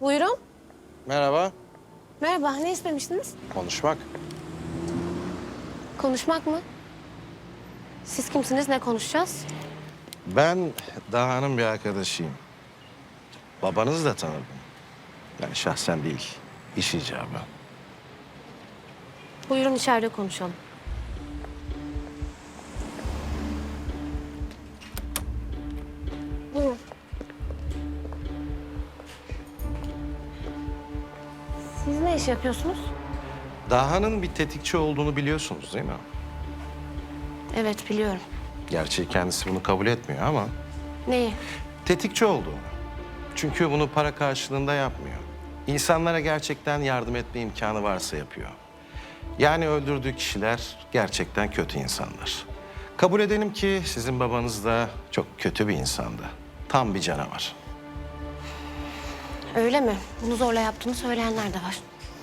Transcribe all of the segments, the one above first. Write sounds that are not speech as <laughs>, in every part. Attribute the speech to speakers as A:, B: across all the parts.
A: Buyurun.
B: Merhaba.
A: Merhaba, ne istemiştiniz?
B: Konuşmak.
A: Konuşmak mı? Siz kimsiniz, ne konuşacağız?
B: Ben Daha'nın bir arkadaşıyım. Babanızı da tanırdım. Yani şahsen değil, iş icabı.
A: Buyurun içeride konuşalım. Yapıyorsunuz?
B: Daha'nın bir tetikçi olduğunu biliyorsunuz değil mi?
A: Evet, biliyorum.
B: Gerçi kendisi bunu kabul etmiyor ama
A: Neyi?
B: tetikçi olduğunu. Çünkü bunu para karşılığında yapmıyor. İnsanlara gerçekten yardım etme imkanı varsa yapıyor. Yani öldürdüğü kişiler gerçekten kötü insanlar. Kabul edelim ki sizin babanız da çok kötü bir insandı. Tam bir canavar.
A: Öyle mi? Bunu zorla yaptığını söyleyenler de var.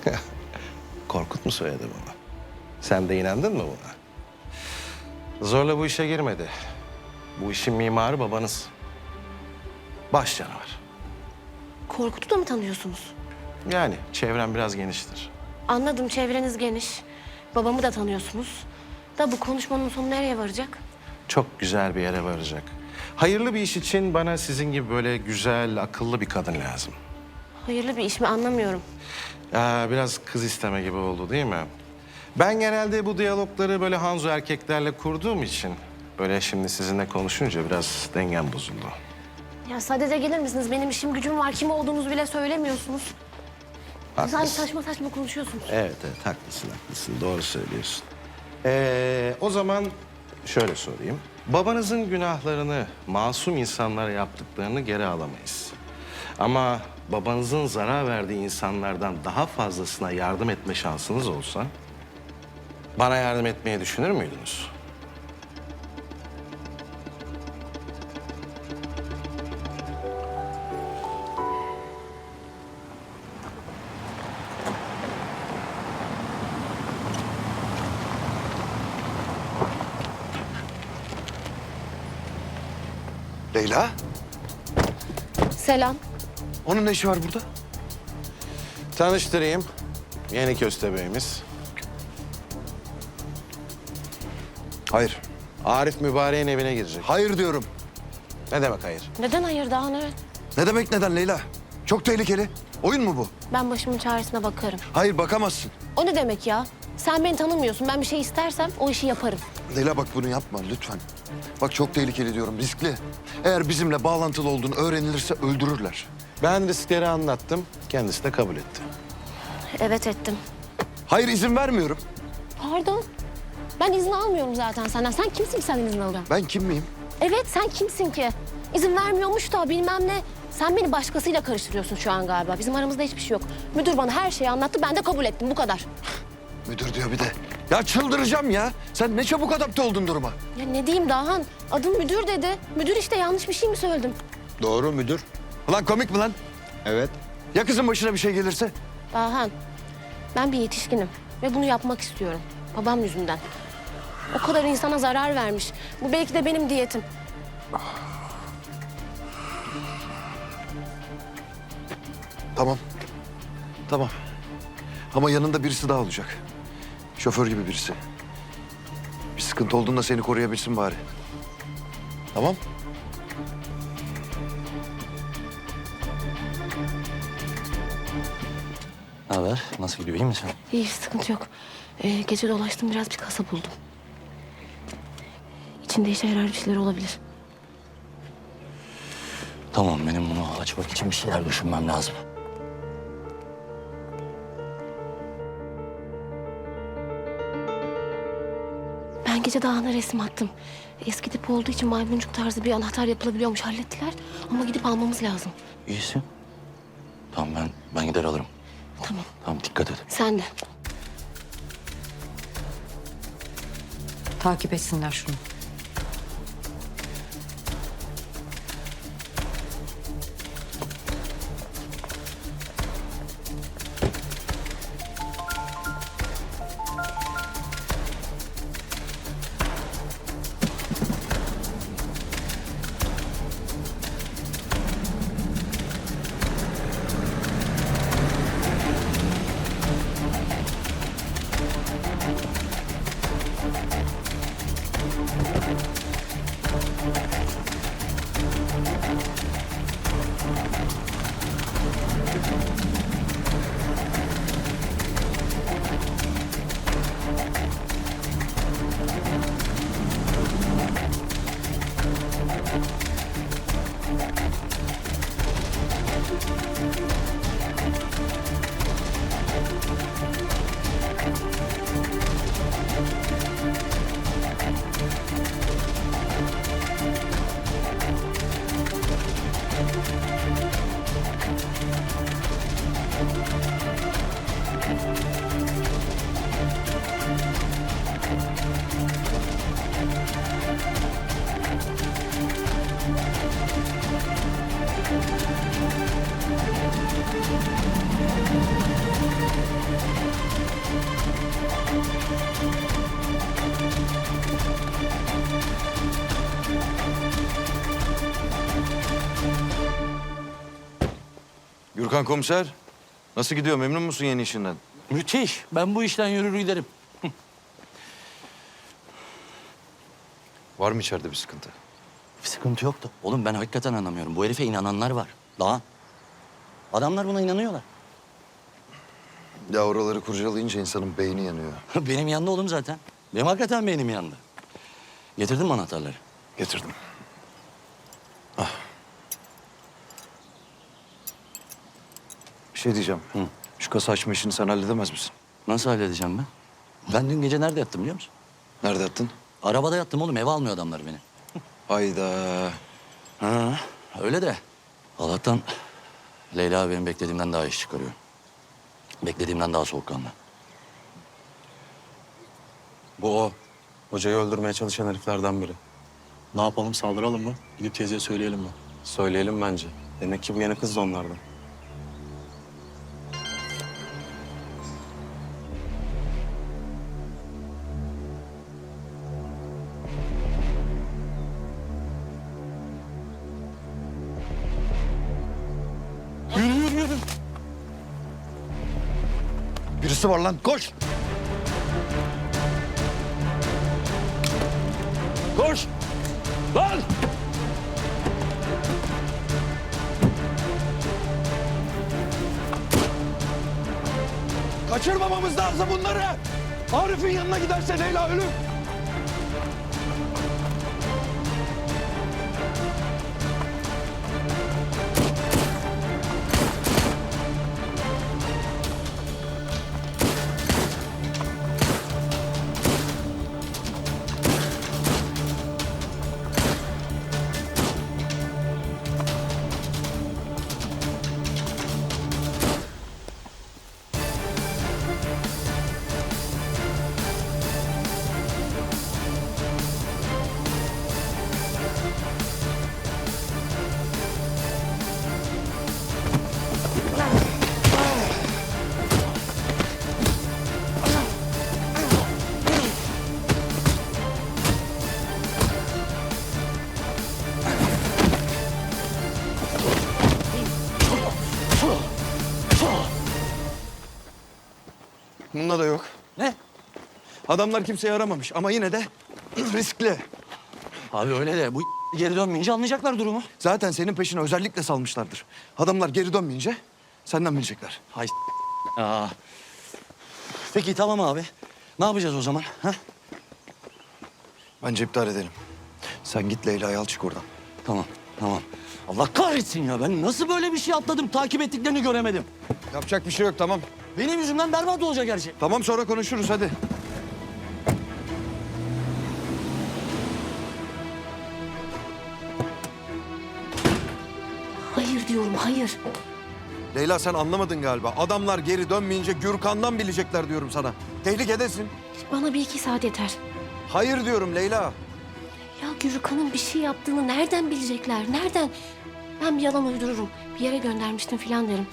A: <laughs>
B: Korkut mu söyledi bunu? Sen de inandın mı buna? Zorla bu işe girmedi. Bu işin mimarı babanız. Baş canavar.
A: Korkut'u da mı tanıyorsunuz?
B: Yani çevren biraz geniştir.
A: Anladım, çevreniz geniş. Babamı da tanıyorsunuz. Da bu konuşmanın sonu nereye varacak?
B: Çok güzel bir yere varacak. Hayırlı bir iş için bana sizin gibi böyle güzel, akıllı bir kadın lazım.
A: Hayırlı bir iş mi anlamıyorum.
B: Aa, biraz kız isteme gibi oldu değil mi? Ben genelde bu diyalogları böyle Hanzo erkeklerle kurduğum için... ...böyle şimdi sizinle konuşunca biraz dengem bozuldu.
A: Ya sadede gelir misiniz? Benim işim gücüm var. Kim olduğunuzu bile söylemiyorsunuz. Sadece
B: Haklısın.
A: saçma saçma konuşuyorsunuz.
B: Evet, evet haklısın, haklısın. Doğru söylüyorsun. Ee, o zaman şöyle sorayım. Babanızın günahlarını masum insanlara yaptıklarını geri alamayız. Ama babanızın zarar verdiği insanlardan daha fazlasına yardım etme şansınız olsa... ...bana yardım etmeyi düşünür müydünüz?
C: Leyla,
A: Selam.
C: Onun ne işi var burada?
B: Tanıştırayım. Yeni köstebeğimiz.
C: Hayır.
B: Arif Mübarek'in evine girecek.
C: Hayır diyorum.
B: Ne demek hayır?
A: Neden hayır daha ne?
C: Ne demek neden Leyla? Çok tehlikeli. Oyun mu bu?
A: Ben başımın çaresine bakarım.
C: Hayır bakamazsın.
A: O ne demek ya? Sen beni tanımıyorsun. Ben bir şey istersem o işi yaparım.
C: Leyla bak bunu yapma lütfen. Bak çok tehlikeli diyorum, riskli. Eğer bizimle bağlantılı olduğunu öğrenilirse öldürürler.
B: Ben riskleri anlattım. Kendisi de kabul etti.
A: Evet ettim.
C: Hayır izin vermiyorum.
A: Pardon. Ben izin almıyorum zaten senden. Sen kimsin ki sen izin alıyorsun?
C: Ben kim miyim?
A: Evet sen kimsin ki? İzin vermiyormuş da bilmem ne. Sen beni başkasıyla karıştırıyorsun şu an galiba. Bizim aramızda hiçbir şey yok. Müdür bana her şeyi anlattı. Ben de kabul ettim. Bu kadar. <sighs>
C: Müdür diyor bir de. Ya çıldıracağım ya. Sen ne çabuk adapte oldun duruma.
A: Ya ne diyeyim Dahan? Adım müdür dedi. Müdür işte yanlış bir şey mi söyledim?
C: Doğru müdür. Ulan komik mi lan? Evet. Ya kızın başına bir şey gelirse?
A: Dahan, ben bir yetişkinim ve bunu yapmak istiyorum. Babam yüzünden. O kadar insana zarar vermiş. Bu belki de benim diyetim.
C: Tamam. Tamam. Ama yanında birisi daha olacak. Şoför gibi birisi. Bir sıkıntı olduğunda seni koruyabilsin bari. Tamam?
D: Haber? Nasıl gidiyor? iyi misin?
A: İyi, sıkıntı yok. Ee, gece dolaştım, biraz bir kasa buldum. İçinde işe yarar bir şeyler olabilir.
D: Tamam benim bunu açmak için bir şeyler düşünmem lazım.
A: Ben gece Dahan'a resim attım. Eski tip olduğu için maymuncuk tarzı bir anahtar yapılabiliyormuş, hallettiler. Ama gidip almamız lazım.
D: İyisin. Tamam ben ben gider alırım.
A: Tamam,
D: Tamam dikkat et.
A: sen de.
E: Takip etsinler şunu.
C: Gürkan komiser, nasıl gidiyor? Memnun musun yeni işinden?
D: Müthiş. Ben bu işten yürür giderim.
C: Var mı içeride bir sıkıntı?
D: Bir sıkıntı yoktu. Oğlum ben hakikaten anlamıyorum. Bu herife inananlar var. Daha. Adamlar buna inanıyorlar.
C: Ya oraları kurcalayınca insanın beyni yanıyor. <laughs>
D: Benim yandı oğlum zaten. Benim hakikaten beynim yandı. Getirdin mi anahtarları?
C: Getirdim. Ah. Şey diyeceğim. Şu kasa açma işini sen halledemez misin?
D: Nasıl halledeceğim ben? Ben dün gece nerede yattım biliyor musun?
C: Nerede yattın?
D: Arabada yattım oğlum. Eve almıyor adamlar beni.
C: Hayda.
D: Ha, öyle de. Allah'tan Leyla benim beklediğimden daha iş çıkarıyor. Beklediğimden daha soğukkanlı.
E: Bu o. Hocayı öldürmeye çalışan heriflerden biri.
F: Ne yapalım saldıralım mı? Gidip teyzeye söyleyelim mi?
E: Söyleyelim bence. Demek ki bu yeni kız da onlardan.
C: Birisi var lan. Koş.
D: Koş! Lan!
C: Kaçırmamamız lazım bunları. Arif'in yanına giderse Leyla ölür. Bunda da yok.
D: Ne?
C: Adamlar kimseyi aramamış ama yine de riskli.
D: Abi öyle de bu geri dönmeyince anlayacaklar durumu.
C: Zaten senin peşine özellikle salmışlardır. Adamlar geri dönmeyince senden bilecekler.
D: Hay Aa. Peki tamam abi. Ne yapacağız o zaman? Ha?
C: Bence iptal edelim. Sen git Leyla'yı al çık oradan.
D: Tamam, tamam. Allah kahretsin ya. Ben nasıl böyle bir şey atladım? Takip ettiklerini göremedim.
C: Yapacak bir şey yok tamam.
D: Benim yüzümden berbat olacak her şey.
C: Tamam sonra konuşuruz hadi.
A: Hayır diyorum hayır.
C: Leyla sen anlamadın galiba. Adamlar geri dönmeyince Gürkan'dan bilecekler diyorum sana. Tehlikedesin.
A: Bana bir iki saat yeter.
C: Hayır diyorum Leyla.
A: Ya Gürkan'ın bir şey yaptığını nereden bilecekler? Nereden? Ben bir yalan uydururum. Bir yere göndermiştim falan derim.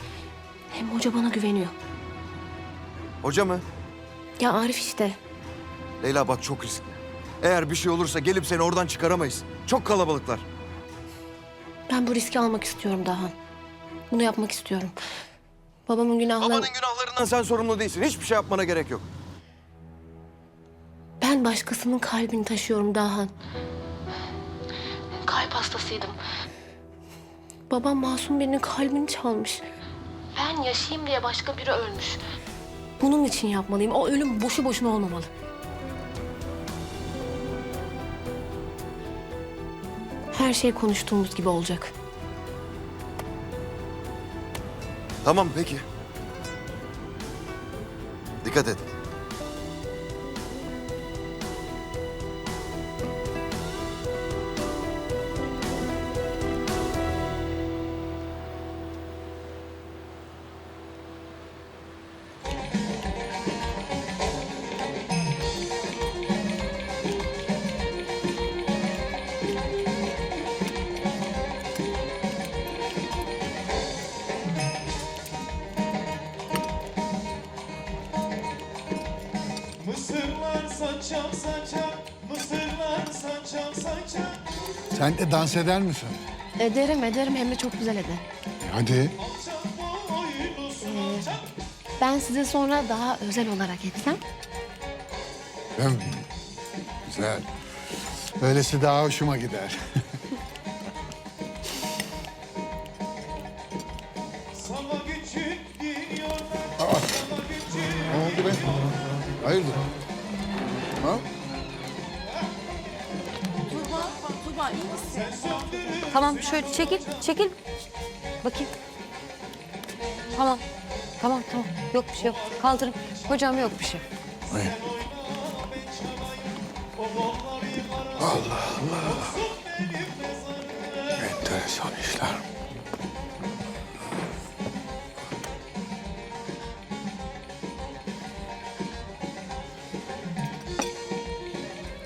A: Hem hoca bana güveniyor.
C: Hoca mı?
A: Ya Arif işte.
C: Leyla bak çok riskli. Eğer bir şey olursa gelip seni oradan çıkaramayız. Çok kalabalıklar.
A: Ben bu riski almak istiyorum daha. Bunu yapmak istiyorum. Babamın günahları...
C: Babanın günahlarından sen sorumlu değilsin. Hiçbir şey yapmana gerek yok.
A: Ben başkasının kalbini taşıyorum Dahan. Kalp hastasıydım. Babam masum birinin kalbini çalmış. Ben yaşayayım diye başka biri ölmüş. Bunun için yapmalıyım. O ölüm boşu boşuna olmamalı. Her şey konuştuğumuz gibi olacak.
C: Tamam peki. Dikkat et.
G: Sen de dans eder misin?
A: Ederim ederim hem de çok güzel eder.
G: E, hadi.
A: Ben size sonra daha özel olarak etsem.
G: Hmm, Güzel. Böylesi daha hoşuma gider.
H: Küçük.
G: ne oldu be? Hayırdır? Ha?
I: Tamam şöyle çekil, çekil. Bakayım. Tamam. Tamam tamam. Yok bir şey yok. Kaldırın. Hocam yok bir şey.
G: Enteresan işler.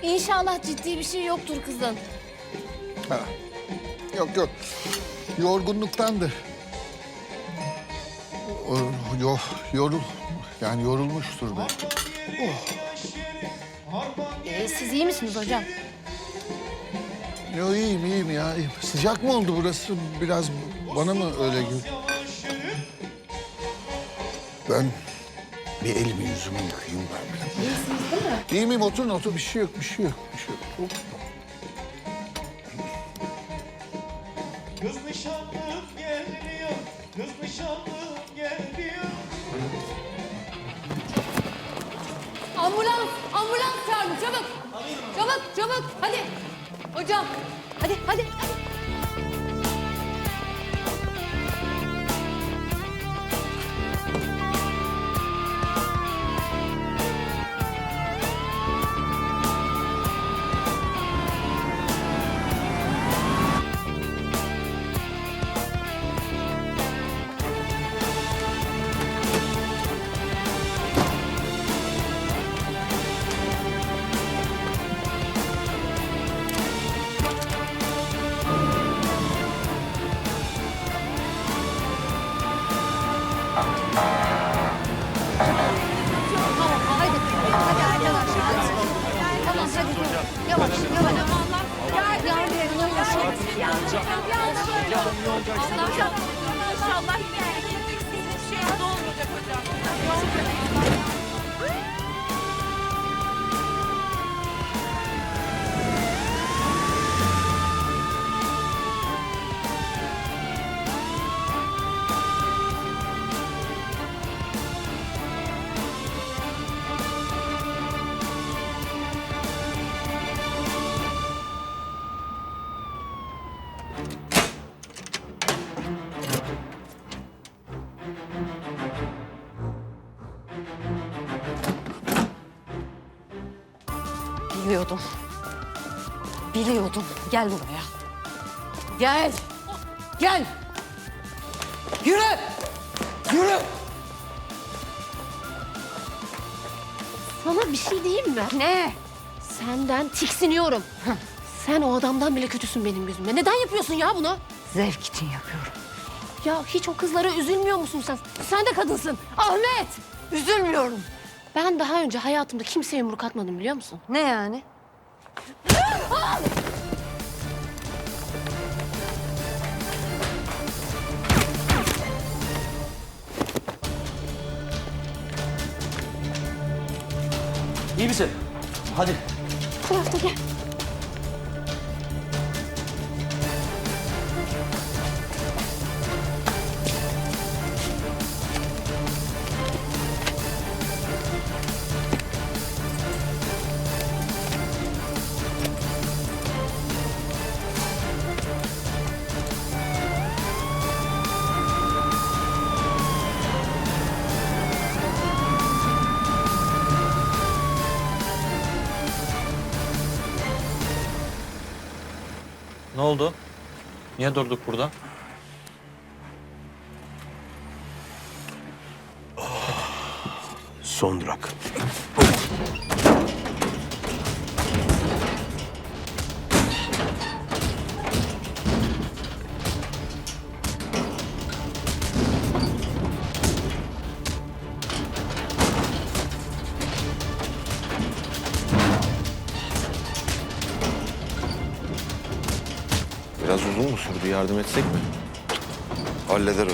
A: İnşallah ciddi bir şey yoktur kızın.
G: Ha. Yok yok. Yorgunluktandır. Yo, yorul. Yani yorulmuştur be.
A: Ee, siz iyi misiniz hocam?
G: Yo iyiyim iyiyim ya. iyiyim. Sıcak mı oldu burası? Biraz bana mı öyle gel? Ben bir elimi yüzümü yıkayayım ben. İyisiniz değil mi? İyiyim iyiyim. Oturun otur. Bir şey yok bir şey yok. Bir şey yok.
I: Çabuk, çabuk. Hadi. Hocam. Hadi, hadi.
J: İnşallah yine erkekleriksiniz. Şey olmayacak hocam.
I: Gel buraya. Gel. Gel. Yürü. Yürü.
A: Sana bir şey diyeyim mi?
I: Ne?
A: Senden tiksiniyorum. Sen o adamdan bile kötüsün benim gözümde. Neden yapıyorsun ya bunu?
I: Zevk için yapıyorum.
A: Ya hiç o kızlara üzülmüyor musun sen? Sen de kadınsın. Ahmet!
I: Üzülmüyorum.
A: Ben daha önce hayatımda kimseye yumruk atmadım biliyor musun?
I: Ne yani?
D: İyi misin? Hadi.
A: Bu tarafta gel.
F: Oldu? Niye durduk burada?
G: Son durak.
B: Sürdü? Yardım etsek mi?
C: Halleder o.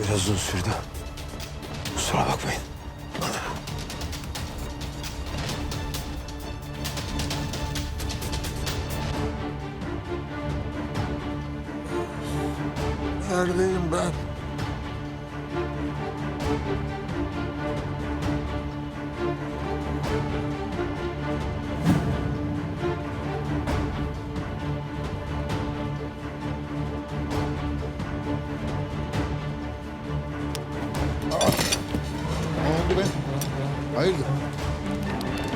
G: Biraz uzun sürdü. Neredeyim ben?
C: Ne oldu be? Hayırdır?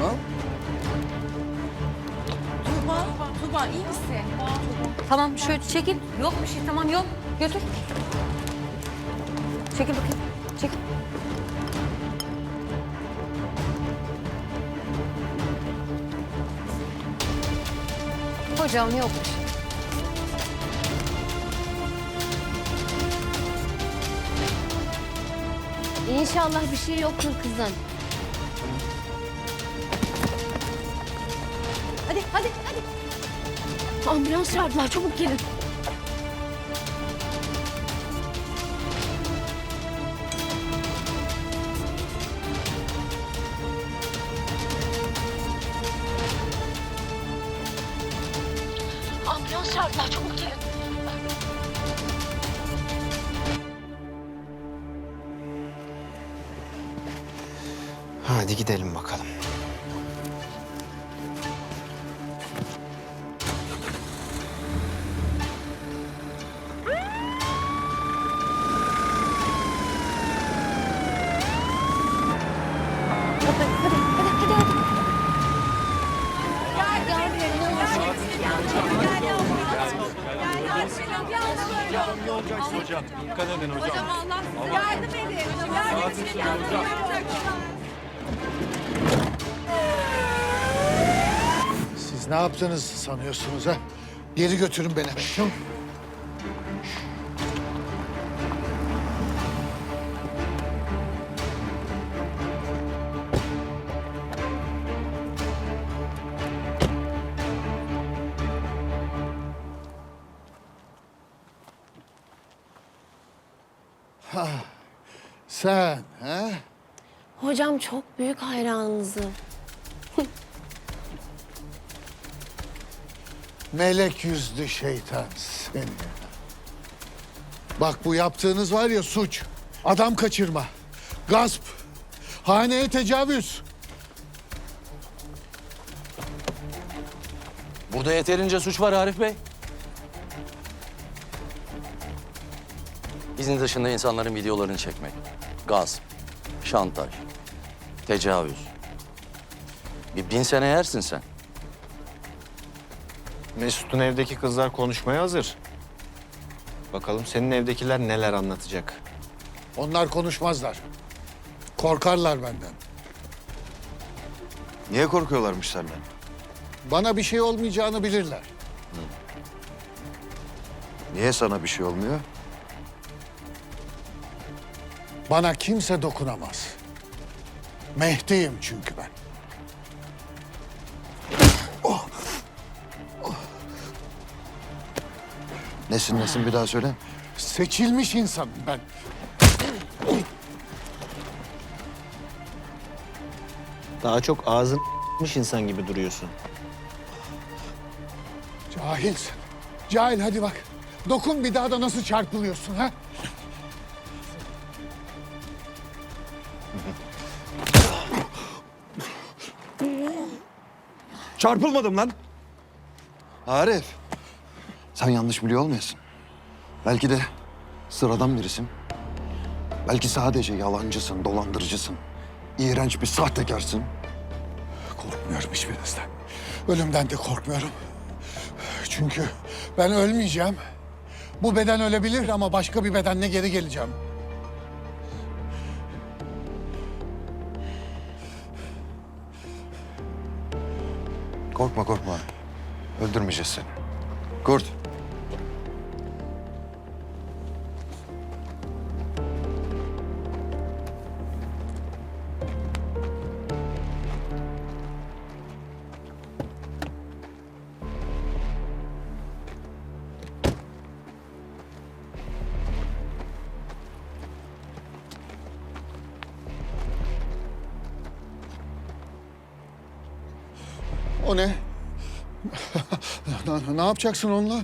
C: Ha?
J: Tuba, Tuba iyi misin?
I: Tamam şöyle çekil. Yok bir şey tamam yok. Götür. Çekil bakayım. Çekil. Hocam yok bir şey.
A: İnşallah bir şey yoktur kızım.
I: Hadi hadi hadi.
A: Ambulans çağırdılar çabuk gelin.
F: Hadi gidelim bakalım.
G: Yaptınız sanıyorsunuz ha? Geri götürün beni. Çabuk. Ha, Sen ha?
A: Hocam çok büyük hayranınızım.
G: Melek yüzlü şeytan seni. Bak bu yaptığınız var ya suç. Adam kaçırma, gasp, haneye tecavüz.
D: Burada yeterince suç var Arif Bey. İzin dışında insanların videolarını çekmek. Gasp, şantaj, tecavüz. Bir bin sene yersin sen.
F: Mesut'un evdeki kızlar konuşmaya hazır. Bakalım senin evdekiler neler anlatacak.
G: Onlar konuşmazlar. Korkarlar benden.
C: Niye korkuyorlarmış senden?
G: Bana bir şey olmayacağını bilirler.
C: Niye sana bir şey olmuyor?
G: Bana kimse dokunamaz. Mehdi'yim çünkü ben.
C: Nesin nesin bir daha söyle.
G: Seçilmiş insanım ben.
F: Daha çok ağzın <laughs> insan gibi duruyorsun.
G: Cahilsin. Cahil hadi bak. Dokun bir daha da nasıl çarpılıyorsun ha?
C: Çarpılmadım lan. Arif. Sen yanlış biliyor olmayasın. Belki de sıradan birisin. Belki sadece yalancısın, dolandırıcısın. İğrenç bir sahtekarsın.
G: Korkmuyorum hiçbirinizden. Ölümden de korkmuyorum. Çünkü ben ölmeyeceğim. Bu beden ölebilir ama başka bir bedenle geri geleceğim.
C: Korkma korkma. Öldürmeyeceğiz seni. Kurt.
G: Ne, yapacaksın onunla?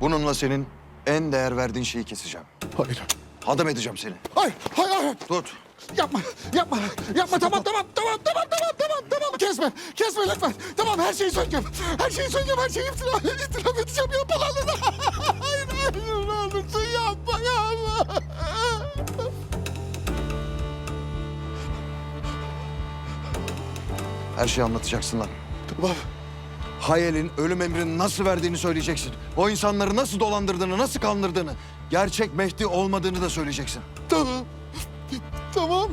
C: Bununla senin en değer verdiğin şeyi keseceğim.
G: Hayır.
C: Hadım edeceğim seni.
G: Hayır, hayır, hayır.
C: Tut.
G: Yapma, yapma, yapma. Tamam, tamam, tamam, tamam, tamam, tamam, tamam. Kesme, kesme lütfen. Tamam, her şeyi söyleyeceğim. Her şeyi söyleyeceğim, her şeyi itiraf, itiraf edeceğim. Yapma lan. <laughs> Hayır, hayır, ne olursun yapma, yapma.
C: Her şeyi anlatacaksın lan.
G: Tamam,
C: Hayal'in ölüm emrini nasıl verdiğini söyleyeceksin. O insanları nasıl dolandırdığını, nasıl kandırdığını. Gerçek Mehdi olmadığını da söyleyeceksin.
G: tamam. Tamam.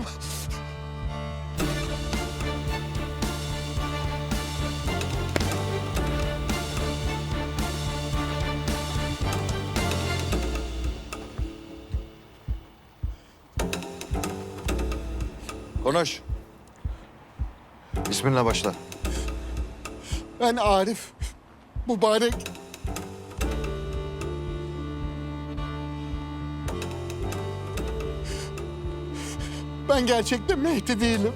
C: Konuş. İsminle başla.
G: Ben Arif, mübarek. Ben gerçekten Mehdi değilim.